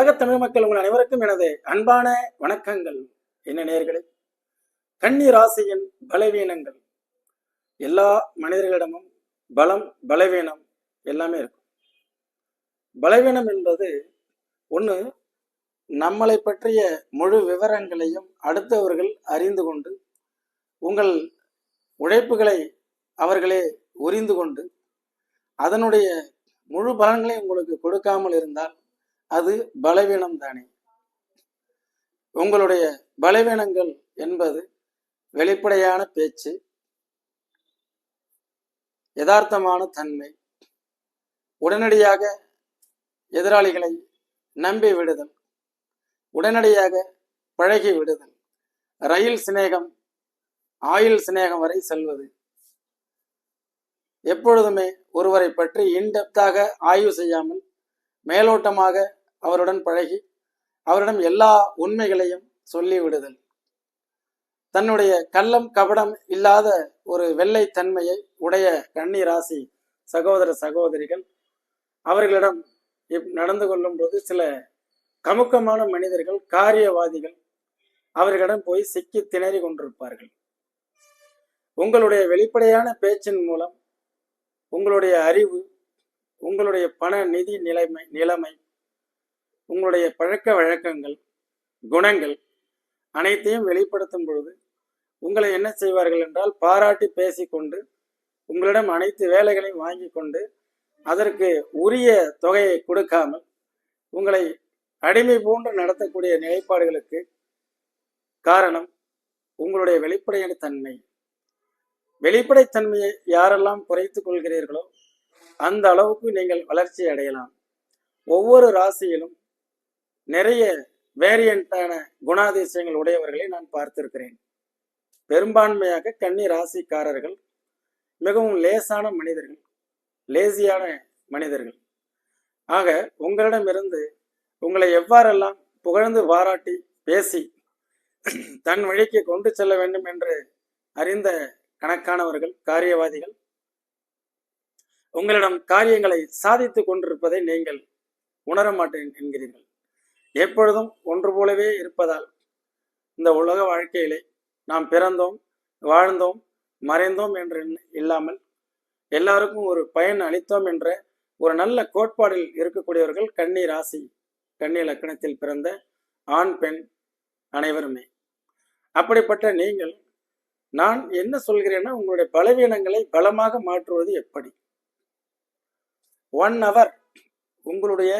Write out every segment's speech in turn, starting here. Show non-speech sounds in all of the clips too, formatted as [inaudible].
உலகத் தமிழ் மக்கள் உங்கள் அனைவருக்கும் எனது அன்பான வணக்கங்கள். என்ன நேர்களே கன்னி ராசியின் பலவீனங்கள். எல்லா மனிதர்களிடமும் பலம் பலவீனம் எல்லாமே இருக்கும். பலவீனம் என்பது ஒன்று நம்மளை பற்றிய முழு விவரங்களையும் அடுத்தவர்கள் அறிந்து கொண்டு உங்கள் உழைப்புகளை அவர்களே உரிந்து கொண்டு அதனுடைய முழு பலன்களை உங்களுக்கு கொடுக்காமல் இருந்தால் அது பலவீனம் தானே. உங்களுடைய பலவீனங்கள் என்பது வெளிப்படையான பேச்சு யதார்த்தமான தன்மை உடனடியாக எதிராளிகளை நம்பி விடுதல் உடனடியாக பழகி விடுதல் ரயில் சிநேகம் ஆயுள் சிநேகம் வரை செல்வது. எப்பொழுதுமே ஒருவரை பற்றி இன்டெப்தாக ஆய்வு செய்யாமல் மேலோட்டமாக அவருடன் பழகி அவரிடம் எல்லா உண்மைகளையும் சொல்லிவிடுதல் தன்னுடைய கள்ளம் கபடம் இல்லாத ஒரு வெள்ளை தன்மையை உடைய கன்னி ராசி சகோதர சகோதரிகள் அவர்களிடம் இப் நடந்து கொள்ளும் போது சில கமுக்கமான மனிதர்கள் காரியவாதிகள் அவர்களிடம் போய் சிக்கி திணறி கொண்டிருப்பார்கள். உங்களுடைய வெளிப்படையான பேச்சின் மூலம் உங்களுடைய அறிவு உங்களுடைய பண நிதி நிலைமை நிலைமை உங்களுடைய பழக்க வழக்கங்கள் குணங்கள் அனைத்தையும் வெளிப்படுத்தும் பொழுது உங்களை என்ன செய்வார்கள் என்றால் பாராட்டி பேசிக்கொண்டு உங்களிடம் அனைத்து வேலைகளையும் வாங்கி கொண்டு அதற்கு உரிய தொகையை கொடுக்காமல் உங்களை அடிமை போன்று நடத்தக்கூடிய நிலைப்பாடுகளுக்கு காரணம் உங்களுடைய வெளிப்படையான தன்மை. வெளிப்படைத்தன்மையை யாரெல்லாம் குறைத்து கொள்கிறீர்களோ அந்த அளவுக்கு நீங்கள் வளர்ச்சி அடையலாம். ஒவ்வொரு ராசியிலும் நிறைய வேரியண்டான குணாதிசயங்கள் உடையவர்களை நான் பார்த்திருக்கிறேன். பெரும்பான்மையாக கன்னி ராசிக்காரர்கள் மிகவும் லேசான மனிதர்கள் லேசியான மனிதர்கள். ஆக உங்களிடமிருந்து உங்களை எவ்வாறெல்லாம் புகழ்ந்து பாராட்டி பேசி தன் வழிக்கு கொண்டு செல்ல வேண்டும் என்று அறிந்த கணக்கானவர்கள் காரியவாதிகள் உங்களிடம் காரியங்களை சாதித்துக் கொண்டிருப்பதை நீங்கள் உணர மாட்டேன் என்கிறீர்கள். எப்பொழுதும் ஒன்று போலவே இருப்பதால் இந்த உலக வாழ்க்கையிலே நாம் பிறந்தோம் வாழ்ந்தோம் மறைந்தோம் என்று இல்லாமல் எல்லாருக்கும் ஒரு பயன் அளித்தோம் என்ற ஒரு நல்ல கோட்பாடில் இருக்கக்கூடியவர்கள் கன்னி ராசி கன்னி லக்கணத்தில் பிறந்த ஆண் பெண் அனைவருமே. அப்படிப்பட்ட நீங்கள் நான் என்ன சொல்கிறேன்னா உங்களுடைய பலவீனங்களை பலமாக மாற்றுவது எப்படி? ஒன் ஹவர் உங்களுடைய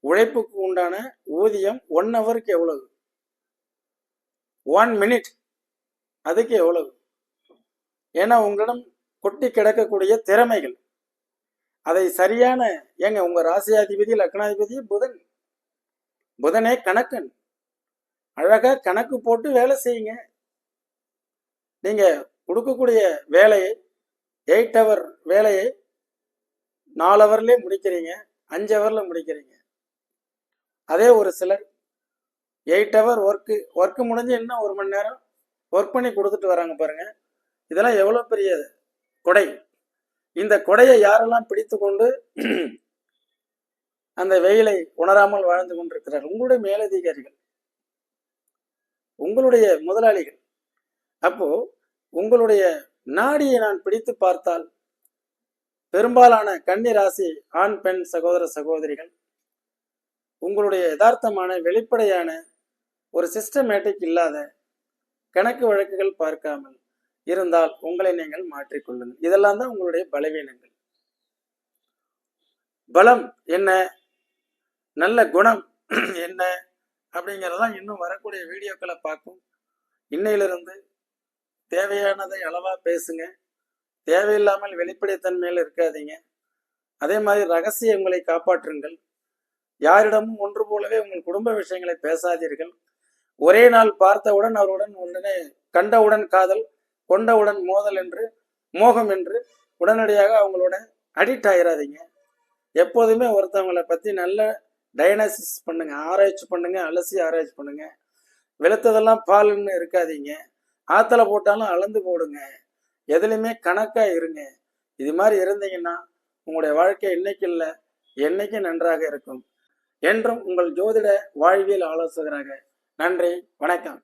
உழைப்புக்கு உண்டான ஊதியம் ஒன் ஹவருக்கு எவ்வளவு? ஒன் மினிட் அதுக்கு எவ்வளவு? ஏன்னா உங்களிடம் கொட்டி கிடக்கக்கூடிய திறமைகள். அதை சரியான ஏங்க உங்க ராசியாதிபதி லக்னாதிபதி புதன். புதனே கணக்கன். அழகா கணக்கு போட்டு வேலை செய்யுங்க. நீங்க கொடுக்கக்கூடிய வேலையை எயிட் ஹவர் வேலையை நாலு ஹவர்லேயே முடிக்கிறீங்க அஞ்சு ஹவர்ல முடிக்கிறீங்க. அதே ஒரு சிலர் எயிட் ஹவர் ஒர்க்கு ஒர்க்கு முடிஞ்சு இன்னும் ஒரு மணி நேரம் ஒர்க் பண்ணி கொடுத்துட்டு வராங்க பாருங்க. இதெல்லாம் எவ்வளோ பெரிய கொடை. இந்த கொடையை யாரெல்லாம் பிடித்து கொண்டு [clears throat] அந்த வெயிலை உணராமல் வாழ்ந்து கொண்டிருக்கிறார்கள்? உங்களுடைய மேலதிகாரிகள். உங்களுடைய முதலாளிகள். அப்போ உங்களுடைய நாடியை நான் பிடித்து பார்த்தால் பெரும்பாலான கன்னி ராசி ஆண் பெண் சகோதர சகோதரிகள் உங்களுடைய யதார்த்தமான வெளிப்படையான ஒரு சிஸ்டமேட்டிக் இல்லாத கணக்கு வழக்குகள் பார்க்காமல் இருந்தால் உங்களை நீங்கள் மாற்றிக்கொள்ளுங்கள். இதெல்லாம் தான் உங்களுடைய பலவீனங்கள். பலம் என்ன? நல்ல குணம் [clears throat] என்ன? அப்படிங்கிறதெல்லாம் இன்னும் வரக்கூடிய வீடியோக்களை பார்க்கும். இன்னையிலிருந்து தேவையானதை அளவா பேசுங்க. தேவையில்லாமல் வெளிப்படைத்தன்மையில் இருக்காதீங்க. அதே மாதிரி ரகசியங்களை காப்பாற்றுங்கள். யாரிடமும் ஒன்று போலவே உங்கள் குடும்ப விஷயங்களை பேசாதீர்கள். ஒரே நாள் பார்த்தவுடன் அவருடன் உடனே கண்டவுடன் காதல் கொண்டவுடன் மோதல் என்று மோகம் என்று உடனடியாக அவங்களோட அடிக்ட் ஆயிடாதீங்க எப்போதுமே ஒருத்தவங்களை பற்றி நல்ல டயனாசிஸ் பண்ணுங்க ஆராய்ச்சி பண்ணுங்க அலசி ஆராய்ச்சி பண்ணுங்க. வெளுத்ததெல்லாம் பால்னு இருக்காதீங்க. ஆத்தல போட்டாலும் அளந்து போடுங்க. எதுலையுமே கணக்காக இருங்க. இது மாதிரி இருந்தீங்கன்னா உங்களுடைய வாழ்க்கை இன்னைக்கு இல்லை என்னைக்கும் நன்றாக இருக்கும். என்றும் உங்கள் ஜோதிட வாழ்வியல் ஆலோசகராக நன்றி வணக்கம்.